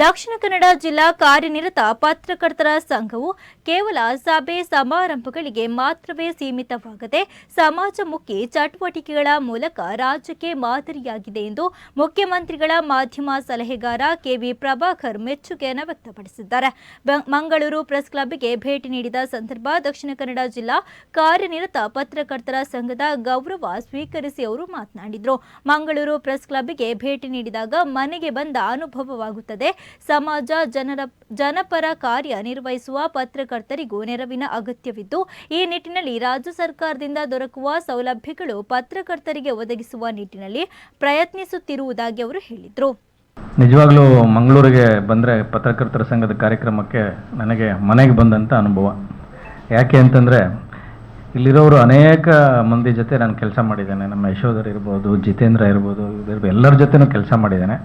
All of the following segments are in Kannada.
ದಕ್ಷಿಣ ಕನ್ನಡ ಜಿಲ್ಲಾ ಕಾರ್ಯನಿರತ ಪತ್ರಕರ್ತರ ಸಂಘವು ಕೇವಲ ಸಭೆ ಸಮಾರಂಭಗಳಿಗೆ ಮಾತ್ರವೇ ಸೀಮಿತವಾಗದೆ ಸಮಾಜಮುಖಿ ಚಟುವಟಿಕೆಗಳ ಮೂಲಕ ರಾಜ್ಯಕ್ಕೆ ಮಾದರಿಯಾಗಿದೆ ಎಂದು ಮುಖ್ಯಮಂತ್ರಿಗಳ ಮಾಧ್ಯಮ ಸಲಹೆಗಾರ ಕೆವಿ ಪ್ರಭಾಕರ್ ಮೆಚ್ಚುಗೆಯನ್ನು ವ್ಯಕ್ತಪಡಿಸಿದ್ದಾರೆ. ಮಂಗಳೂರು ಪ್ರೆಸ್ ಕ್ಲಬ್ಗೆ ಭೇಟಿ ನೀಡಿದ ಸಂದರ್ಭ ದಕ್ಷಿಣ ಕನ್ನಡ ಜಿಲ್ಲಾ ಕಾರ್ಯನಿರತ ಪತ್ರಕರ್ತರ ಸಂಘದ ಗೌರವ ಸ್ವೀಕರಿಸಿ ಅವರು ಮಾತನಾಡಿದರು. ಮಂಗಳೂರು ಪ್ರೆಸ್ ಕ್ಲಬ್ಗೆ ಭೇಟಿ ನೀಡಿದಾಗ ಮನೆಗೆ ಬಂದ ಅನುಭವವಾಗುತ್ತದೆ. ಸಮಾಜ ಜನರ ಜನಪರ ಕಾರ್ಯ ನಿರ್ವಹಿಸುವ ಪತ್ರಕರ್ತರಿಗೂ ನೆರವಿನ ಅಗತ್ಯವಿದ್ದು, ಈ ನಿಟ್ಟಿನಲ್ಲಿ ರಾಜ್ಯ ಸರ್ಕಾರದಿಂದ ದೊರಕುವ ಸೌಲಭ್ಯಗಳು ಪತ್ರಕರ್ತರಿಗೆ ಒದಗಿಸುವ ನಿಟ್ಟಿನಲ್ಲಿ ಪ್ರಯತ್ನಿಸುತ್ತಿರುವುದಾಗಿ ಅವರು ಹೇಳಿದರು. ನಿಜವಾಗ್ಲೂ ಮಂಗಳೂರಿಗೆ ಬಂದರೆ ಪತ್ರಕರ್ತರ ಸಂಘದ ಕಾರ್ಯಕ್ರಮಕ್ಕೆ ನನಗೆ ಮನೆಗೆ ಬಂದಂಥ ಅನುಭವ. ಯಾಕೆ ಅಂತಂದರೆ, ಇಲ್ಲಿರೋರು ಅನೇಕ ಮಂದಿ ಜೊತೆ ನಾನು ಕೆಲಸ ಮಾಡಿದ್ದೇನೆ. ನಮ್ಮ ಯಶೋಧರ್ ಇರ್ಬೋದು, ಜಿತೇಂದ್ರ ಇರ್ಬೋದು ಎಲ್ಲರ ಜೊತೆನೂ ಕೆಲಸ ಮಾಡಿದ್ದೇನೆ.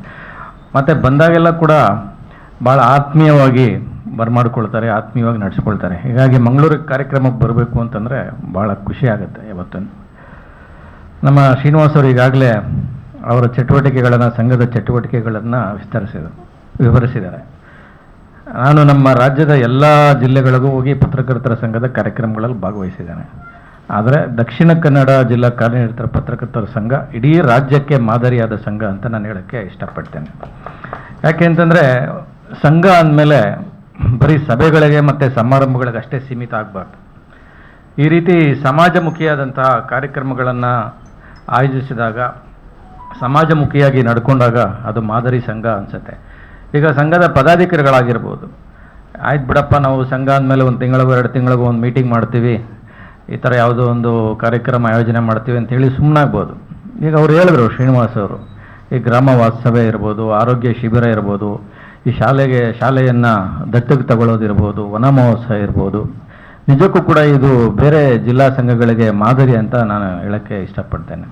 ಮತ್ತು ಬಂದಾಗೆಲ್ಲ ಕೂಡ ಭಾಳ ಆತ್ಮೀಯವಾಗಿ ಬರಮಾಡ್ಕೊಳ್ತಾರೆ, ಆತ್ಮೀಯವಾಗಿ ನಡೆಸ್ಕೊಳ್ತಾರೆ. ಹೀಗಾಗಿ ಮಂಗಳೂರಿಗೆ ಕಾರ್ಯಕ್ರಮಕ್ಕೆ ಬರಬೇಕು ಅಂತಂದರೆ ಭಾಳ ಖುಷಿ ಆಗುತ್ತೆ ಯಾವತ್ತೂ ನಮ್ಮ ಶ್ರೀನಿವಾಸ್ ಅವರು ಈಗಾಗಲೇ ಅವರ ಚಟುವಟಿಕೆಗಳನ್ನು, ಸಂಘದ ಚಟುವಟಿಕೆಗಳನ್ನು ವಿಸ್ತರಿಸಿದ, ವಿವರಿಸಿದ್ದಾರೆ. ನಾನು ನಮ್ಮ ರಾಜ್ಯದ ಎಲ್ಲ ಜಿಲ್ಲೆಗಳಿಗೂ ಹೋಗಿ ಪತ್ರಕರ್ತರ ಸಂಘದ ಕಾರ್ಯಕ್ರಮಗಳಲ್ಲಿ ಭಾಗವಹಿಸಿದ್ದೇನೆ. ಆದರೆ ದಕ್ಷಿಣ ಕನ್ನಡ ಜಿಲ್ಲಾ ಕಾರ್ಯನಿರತರ ಪತ್ರಕರ್ತರ ಸಂಘ ಇಡೀ ರಾಜ್ಯಕ್ಕೆ ಮಾದರಿಯಾದ ಸಂಘ ಅಂತ ನಾನು ಹೇಳೋಕ್ಕೆ ಇಷ್ಟಪಡ್ತೇನೆ. ಯಾಕೆ ಅಂತಂದರೆ ಸಂಘ ಅಂದಮೇಲೆ ಬರೀ ಸಭೆಗಳಿಗೆ ಮತ್ತು ಸಮಾರಂಭಗಳಿಗೆ ಅಷ್ಟೇ ಸೀಮಿತ ಆಗಬಾರ್ದು. ಈ ರೀತಿ ಸಮಾಜಮುಖಿಯಾದಂತಹ ಕಾರ್ಯಕ್ರಮಗಳನ್ನು ಆಯೋಜಿಸಿದಾಗ, ಸಮಾಜಮುಖಿಯಾಗಿ ನಡ್ಕೊಂಡಾಗ ಅದು ಮಾದರಿ ಸಂಘ ಅನಿಸುತ್ತೆ. ಈಗ ಸಂಘದ ಪದಾಧಿಕಾರಿಗಳಾಗಿರ್ಬೋದು. ಆಯ್ತು ಬಿಡಪ್ಪ, ನಾವು ಸಂಘ ಅಂದಮೇಲೆ ಒಂದು ತಿಂಗಳಿಗೂ, ಎರಡು ತಿಂಗಳಿಗೂ ಒಂದು ಮೀಟಿಂಗ್ ಮಾಡ್ತೀವಿ. ಈ ಥರ ಯಾವುದೋ ಒಂದು ಕಾರ್ಯಕ್ರಮ ಆಯೋಜನೆ ಮಾಡ್ತೀವಿ ಅಂತ ಹೇಳಿ ಸುಮ್ಮನಾಗ್ಬೋದು ಈಗ ಅವ್ರು ಹೇಳಿದ್ರು ಶ್ರೀನಿವಾಸ್ ಅವರು, ಈ ಗ್ರಾಮ ವಾಸ್ತವ್ಯ ಇರ್ಬೋದು, ಆರೋಗ್ಯ ಶಿಬಿರ ಇರ್ಬೋದು, ಈ ಶಾಲೆಗೆ, ಶಾಲೆಯನ್ನು ದತ್ತಕ್ಕೆ ತಗೊಳ್ಳೋದಿರ್ಬೋದು ವನ ಮಹೋತ್ಸವ ಇರ್ಬೋದು. ನಿಜಕ್ಕೂ ಕೂಡ ಇದು ಬೇರೆ ಜಿಲ್ಲಾ ಸಂಘಗಳಿಗೆ ಮಾದರಿ ಅಂತ ನಾನು ಹೇಳೋಕ್ಕೆ ಇಷ್ಟಪಡ್ತೇನೆ.